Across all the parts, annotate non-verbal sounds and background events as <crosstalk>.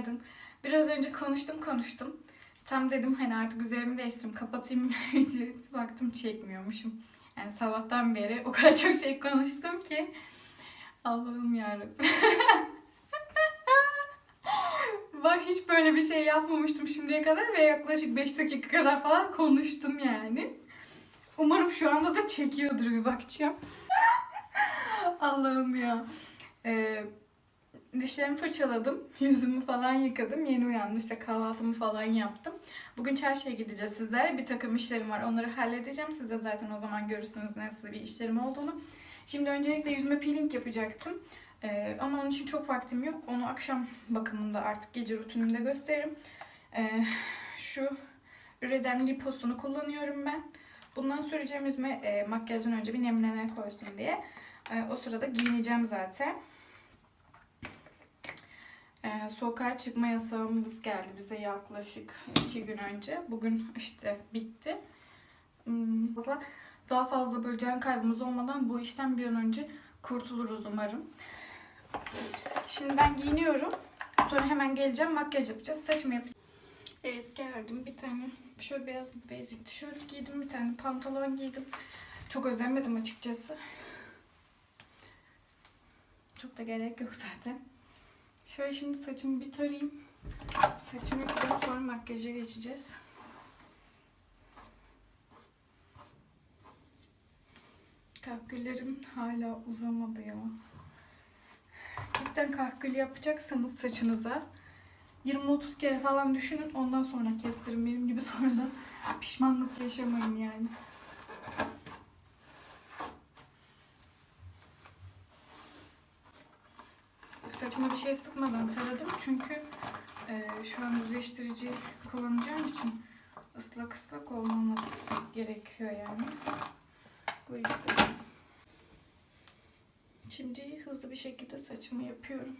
günaydın. Biraz önce konuştum konuştum. Tam dedim hani artık üzerimi değiştireyim, kapatayım <laughs> videoyu. Baktım çekmiyormuşum. Yani sabahtan beri o kadar çok şey konuştum ki. Allah'ım yarabbim. <laughs> Bak hiç böyle bir şey yapmamıştım şimdiye kadar ve yaklaşık 5 dakika kadar falan konuştum yani. Umarım şu anda da çekiyordur bir bakacağım. <laughs> Allah'ım ya. Ee, dişlerimi fırçaladım. <laughs> Yüzümü falan yıkadım. Yeni uyandım. işte kahvaltımı falan yaptım. Bugün çarşıya gideceğiz sizlere. Bir takım işlerim var. Onları halledeceğim. Siz de zaten o zaman görürsünüz nasıl bir işlerim olduğunu. Şimdi öncelikle yüzüme peeling yapacaktım. Ee, ama onun için çok vaktim yok. Onu akşam bakımında artık gece rutinimde gösteririm. Ee, şu Redem liposunu kullanıyorum ben. Bundan süreceğim yüzüme e, makyajdan önce bir nemleme koysun diye. E, o sırada giyineceğim zaten. E, sokağa çıkma yasağımız geldi bize yaklaşık iki gün önce. Bugün işte bitti. Hmm, Daha fazla böyle can kaybımız olmadan bu işten bir an önce kurtuluruz umarım. Şimdi ben giyiniyorum. Sonra hemen geleceğim makyaj yapacağız. Saçımı yapacağım. Evet geldim. Bir tane şöyle beyaz bir basic tişört giydim. Bir tane pantolon giydim. Çok özenmedim açıkçası. Çok da gerek yok zaten. Şöyle şimdi saçımı bir tarayayım. Saçımı yapacağım sonra makyaja geçeceğiz. Kahküllerim hala uzamadı ya. Cidden kahkül yapacaksanız saçınıza 20-30 kere falan düşünün ondan sonra kestirin. Benim gibi <laughs> sonradan pişmanlık yaşamayın yani. Saçıma bir şey sıkmadan taradım çünkü e, şu an düzleştirici kullanacağım için ıslak ıslak olmaması gerekiyor yani. Bu yüzden. Şimdi hızlı bir şekilde saçımı yapıyorum.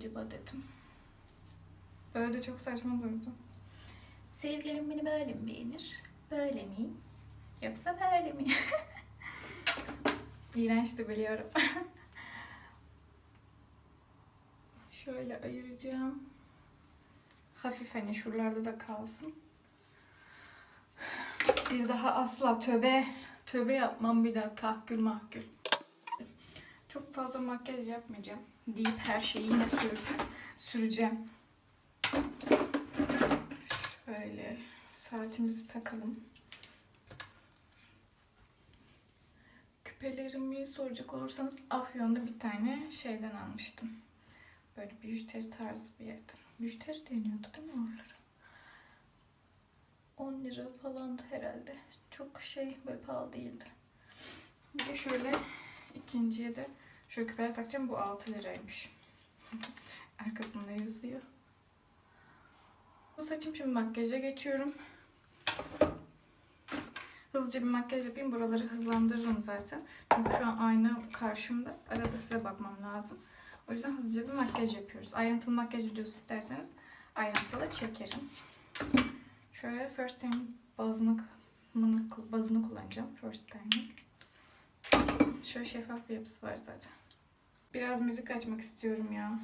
Acaba dedim. Böyle de çok saçma durdu. Sevgilim beni böyle mi beğenir? Böyle mi? Yoksa böyle mi? <laughs> İğrençti biliyorum. <laughs> Şöyle ayıracağım. Hafif hani şuralarda da kalsın. Bir daha asla töbe töbe yapmam bir daha kahkül mahkül. Çok fazla makyaj yapmayacağım deyip her şeyi yine sürüp süreceğim. Şöyle saatimizi takalım. Küpelerimi soracak olursanız Afyon'da bir tane şeyden almıştım. Böyle bijuteri tarzı bir yerden. Bijuteri deniyordu değil mi oralara? 10 lira falandı herhalde. Çok şey böyle pahalı değildi. Bir de şöyle ikinciye de Şöyle küpeler takacağım. Bu 6 liraymış. <laughs> Arkasında yazıyor. Bu saçım şimdi makyaja geçiyorum. Hızlıca bir makyaj yapayım. Buraları hızlandırırım zaten. Çünkü şu an ayna karşımda. Arada size bakmam lazım. O yüzden hızlıca bir makyaj yapıyoruz. Ayrıntılı makyaj videosu isterseniz ayrıntılı çekerim. Şöyle first time bazını, bazını kullanacağım. First time. Şöyle şeffaf bir yapısı var zaten. Biraz müzik açmak istiyorum ya.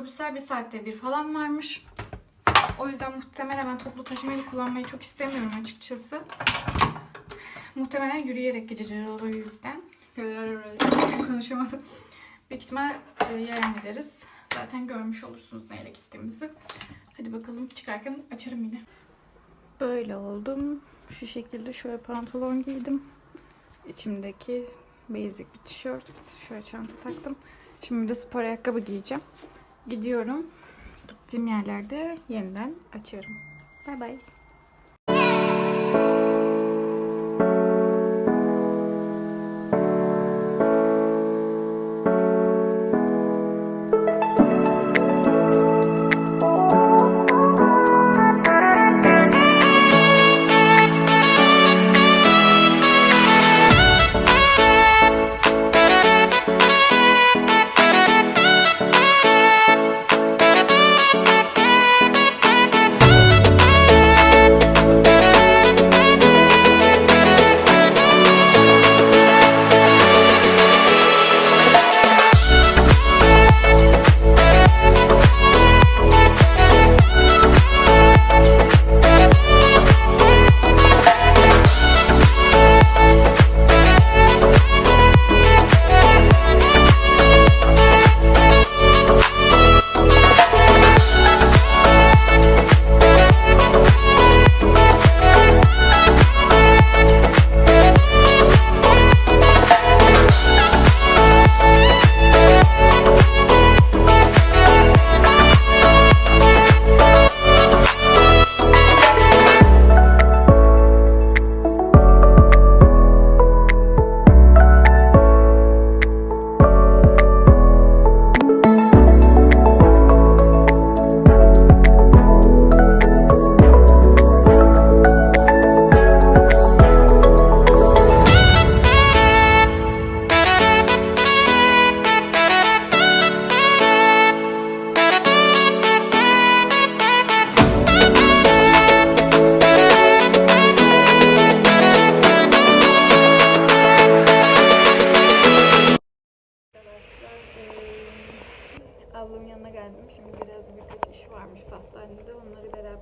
Otobüsler bir saatte bir falan varmış. O yüzden muhtemelen ben toplu taşımayı kullanmayı çok istemiyorum açıkçası. muhtemelen yürüyerek gideceğiz o yüzden. Konuşamadım. Büyük ihtimal e, yayan gideriz. Zaten görmüş olursunuz neyle gittiğimizi. Hadi bakalım çıkarken açarım yine. Böyle oldum. Şu şekilde şöyle pantolon giydim. İçimdeki basic bir tişört. Şöyle çanta taktım. Şimdi de spor ayakkabı giyeceğim. Gidiyorum. Gittiğim yerlerde yeniden açıyorum. Bay bay.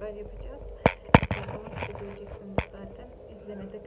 Beraber yapacağız. Bakalım siz de göreceksiniz zaten. İzlemede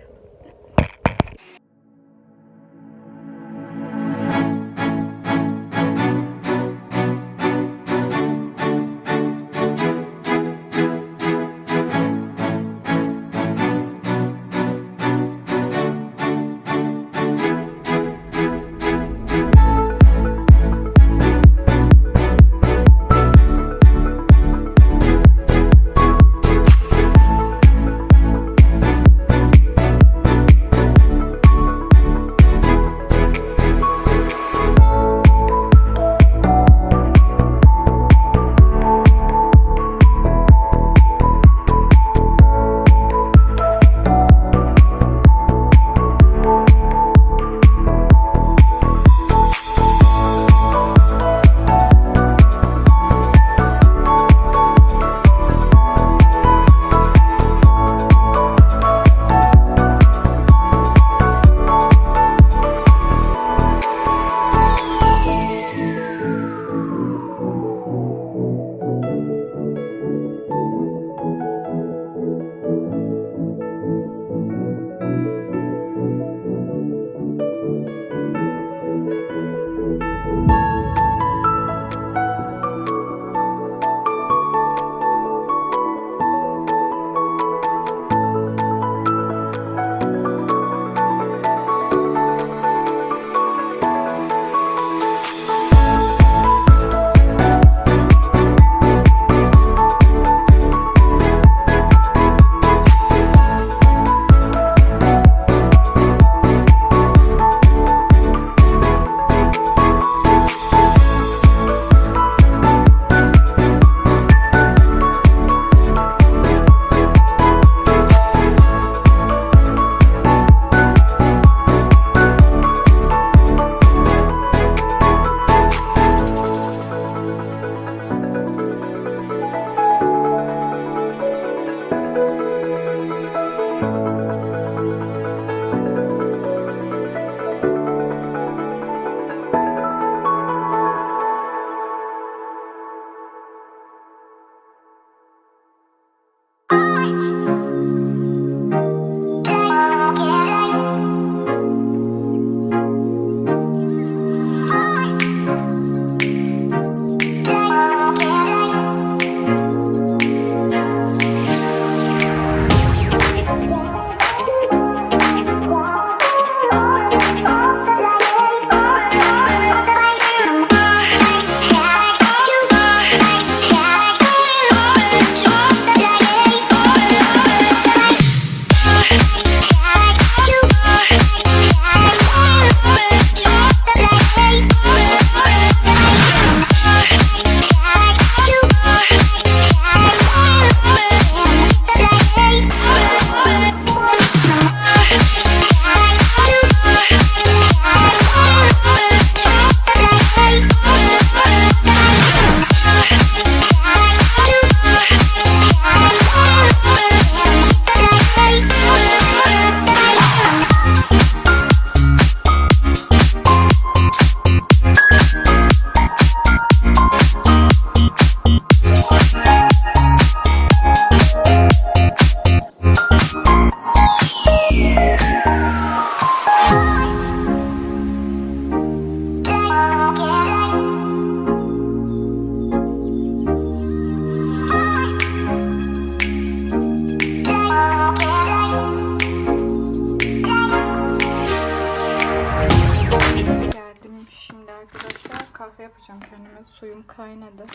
Suyum kaynadı.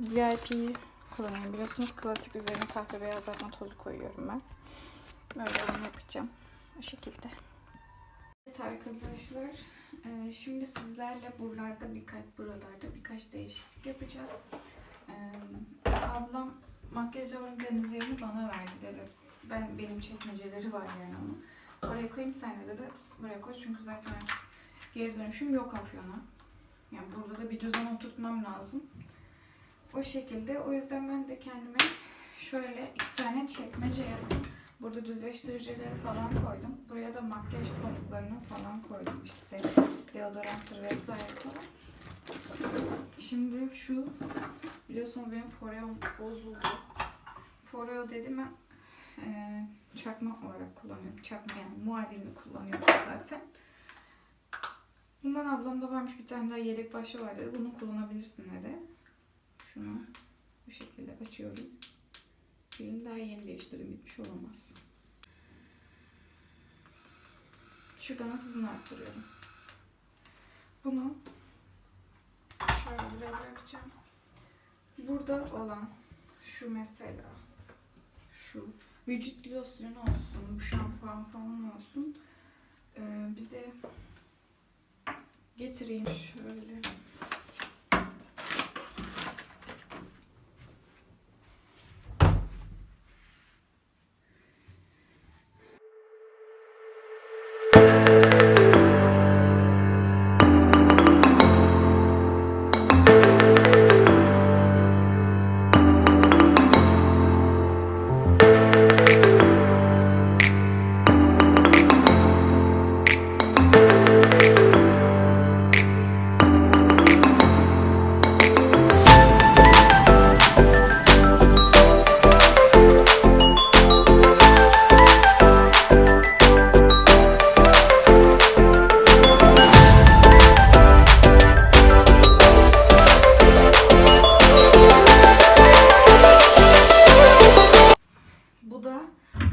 VIP'yi kullanıyorum. Biliyorsunuz klasik üzerine kahve beyazlatma tozu koyuyorum ben. Böyle onu yapacağım. Bu şekilde. Evet arkadaşlar. e, Şimdi sizlerle buralarda birkaç buralarda birkaç değişiklik yapacağız. E, Ablam makyaj organizerini bana verdi dedi. Ben benim çekmeceleri var yani onun. Oraya koyayım sen de dedi. Buraya koy çünkü zaten geri dönüşüm yok Afyon'a. Yani burada da bir düzen oturtmam lazım. O şekilde. O yüzden ben de kendime şöyle iki tane çekmece yaptım. Burada düzleştiricileri falan koydum. Buraya da makyaj pamuklarını falan koydum işte. Deodoranttır vesaire falan. Şimdi şu biliyorsunuz benim Foreo bozuldu. Foreo dedim ben eee çakma olarak kullanıyorum. Çakma yani muadilini kullanıyorum zaten. Bundan ablamda varmış bir tane daha yedek başlı var dedi. Bunu kullanabilirsin dedi. Şunu bu şekilde açıyorum. Pilini daha yeni değiştirdim. Bitmiş olamaz. Şuradan hızını arttırıyorum. Bunu şöyle buraya bırakacağım. Burada olan şu mesela şu vücut losyonu olsun, bu şampuan falan olsun. Ee, bir de getireyim şöyle.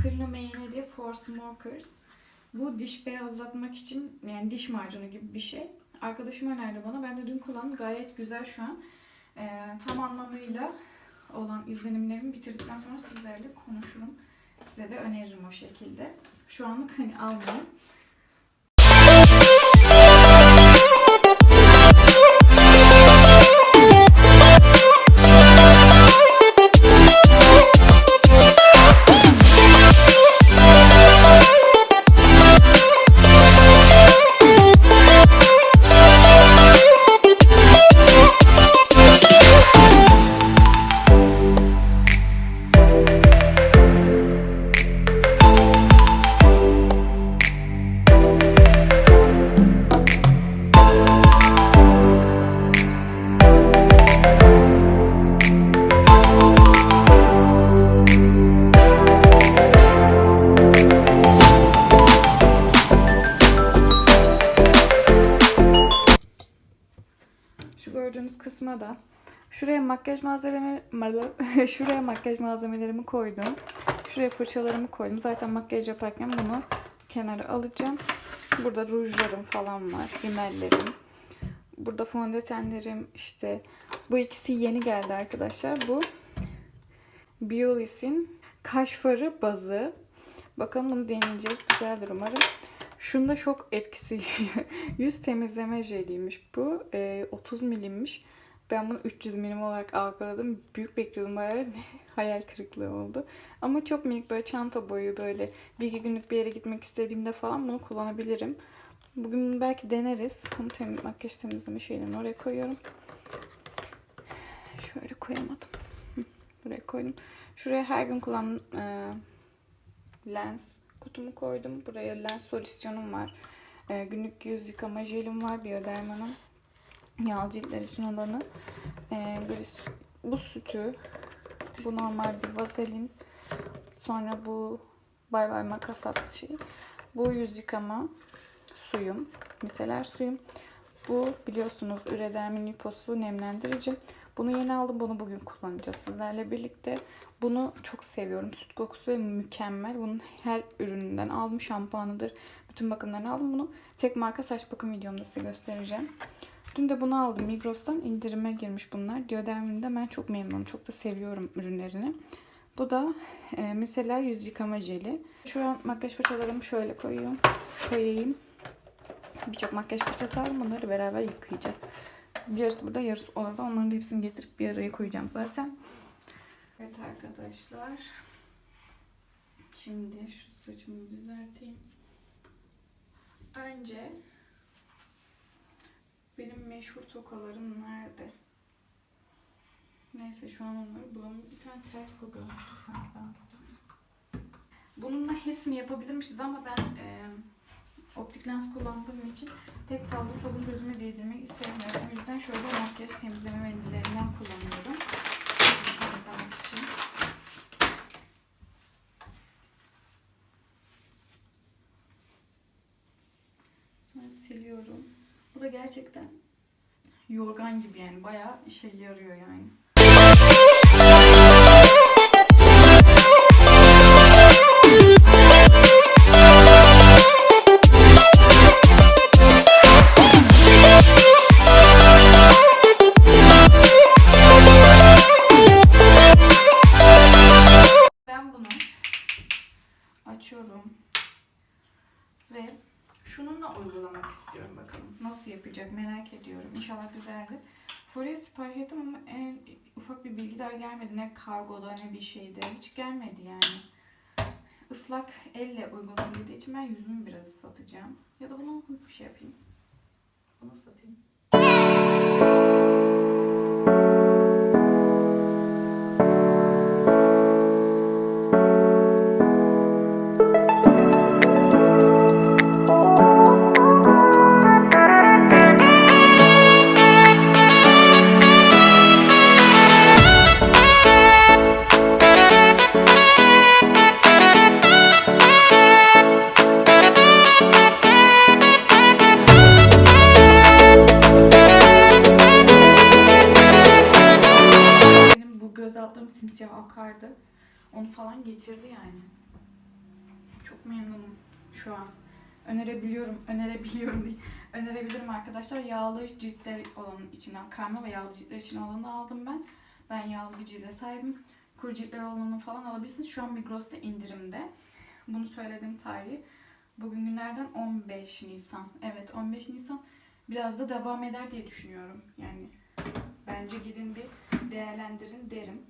Clinomane diye For Smokers. Bu diş beyazlatmak için yani diş macunu gibi bir şey. Arkadaşım önerdi bana. Ben de dün kullandım. Gayet güzel şu an. Ee, tam anlamıyla olan izlenimlerimi bitirdikten sonra sizlerle konuşurum. Size de öneririm o şekilde. Şu anlık hani almayın. Şuraya makyaj malzeme <laughs> şuraya makyaj malzemelerimi koydum. Şuraya fırçalarımı koydum. Zaten makyaj yaparken bunu kenara alacağım. Burada rujlarım falan var, rimellerim. Burada fondötenlerim işte bu ikisi yeni geldi arkadaşlar. Bu Biolis'in kaş farı bazı. Bakalım bunu deneyeceğiz. Güzeldir umarım. Şunda şok etkisi. <laughs> Yüz temizleme jeliymiş bu. Ee, 30 milimmiş. Ben bunu 300 milim olarak algıladım. Büyük bekliyordum bayağı <laughs> hayal kırıklığı oldu. Ama çok minik böyle çanta boyu böyle bir iki günlük bir yere gitmek istediğimde falan bunu kullanabilirim. Bugün belki deneriz. Bunu tem makyaj temizleme şeylerini oraya koyuyorum. Şöyle koyamadım. Buraya koydum. Şuraya her gün kullandığım e, lens kutumu koydum. Buraya lens solüsyonum var. E, günlük yüz yıkama jelim var. Bioderma'nın yağlı ciltler için olanı. E, bu sütü. Bu normal bir vazelin. Sonra bu bay bay makas adlı şey. Bu yüz yıkama suyum. Miseler suyum. Bu biliyorsunuz Üredermin Liposu nemlendirici. Bunu yeni aldım. Bunu bugün kullanacağız sizlerle birlikte. Bunu çok seviyorum. Süt kokusu ve mükemmel. Bunun her ürününden aldım. Şampuanıdır. Bütün bakımlarını aldım bunu. Tek marka saç bakım videomda size göstereceğim. Dün de bunu aldım. Migros'tan indirime girmiş bunlar. Dioderm'in ben çok memnunum. Çok da seviyorum ürünlerini. Bu da e, miseler yüz yıkama jeli. Şu an makyaj fırçalarımı şöyle koyuyorum. Koyayım. Birçok makyaj fırçası aldım. Bunları beraber yıkayacağız. Yarısı burada, yarısı orada. Onların hepsini getirip bir araya koyacağım zaten. Evet arkadaşlar. Şimdi şu saçımı düzelteyim. Önce benim meşhur tokalarım nerede? Neyse şu an onları bulamıyorum. Bir tane tel toka sanki ben. Bununla hepsini yapabilirmişiz ama ben e, optik lens kullandığım için pek fazla sabun gözüme değdirmek istemiyorum. O yüzden şöyle makyaj temizleme mendillerinden kullanıyorum. Temizlemek için. Sonra siliyorum. Bu da gerçekten yorgan gibi yani bayağı işe yarıyor yani. Ufak bir bilgi daha gelmedi. Ne kargoda ne bir şeyde. Hiç gelmedi yani. Islak elle uygulanabildiği için ben yüzümü biraz ıslatacağım. Ya da bunu bir şey yapayım. Bunu ıslatayım. Şu an. Önerebiliyorum, önerebiliyorum değil. Önerebilirim arkadaşlar. Yağlı ciltler olan içinden, karma ve yağlı ciltler için olanı aldım ben. Ben yağlı bir cilde sahibim. Kuru ciltler olanı falan alabilirsiniz. Şu an Migros'ta indirimde. Bunu söylediğim tarihi. Bugün günlerden 15 Nisan. Evet 15 Nisan. Biraz da devam eder diye düşünüyorum. Yani bence gidin bir değerlendirin derim.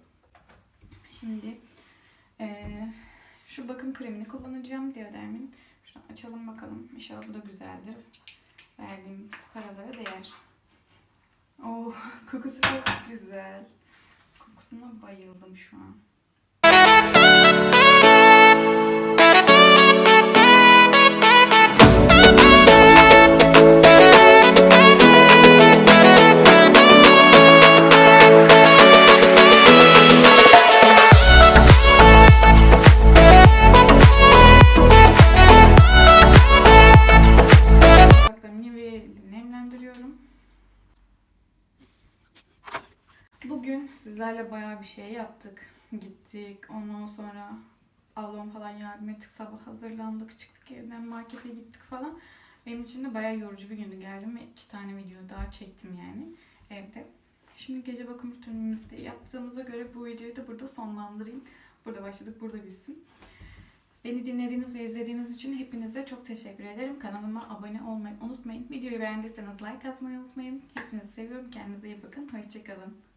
Şimdi eee, şu bakım kremini kullanacağım Dioderm'in. Açalım bakalım. İnşallah bu da güzeldir. Verdiğim paralara değer. Oh kokusu çok güzel. Kokusuna bayıldım şu an. Bir şey yaptık. Gittik. Ondan sonra ablam falan yardım ettik. Sabah hazırlandık. Çıktık evden markete gittik falan. Benim için de bayağı yorucu bir gündü. Geldim ve iki tane video daha çektim yani evde. Şimdi gece bakım rutinimizi de yaptığımıza göre bu videoyu da burada sonlandırayım. Burada başladık, burada bitsin. Beni dinlediğiniz ve izlediğiniz için hepinize çok teşekkür ederim. Kanalıma abone olmayı unutmayın. Videoyu beğendiyseniz like atmayı unutmayın. Hepinizi seviyorum. Kendinize iyi bakın. Hoşçakalın.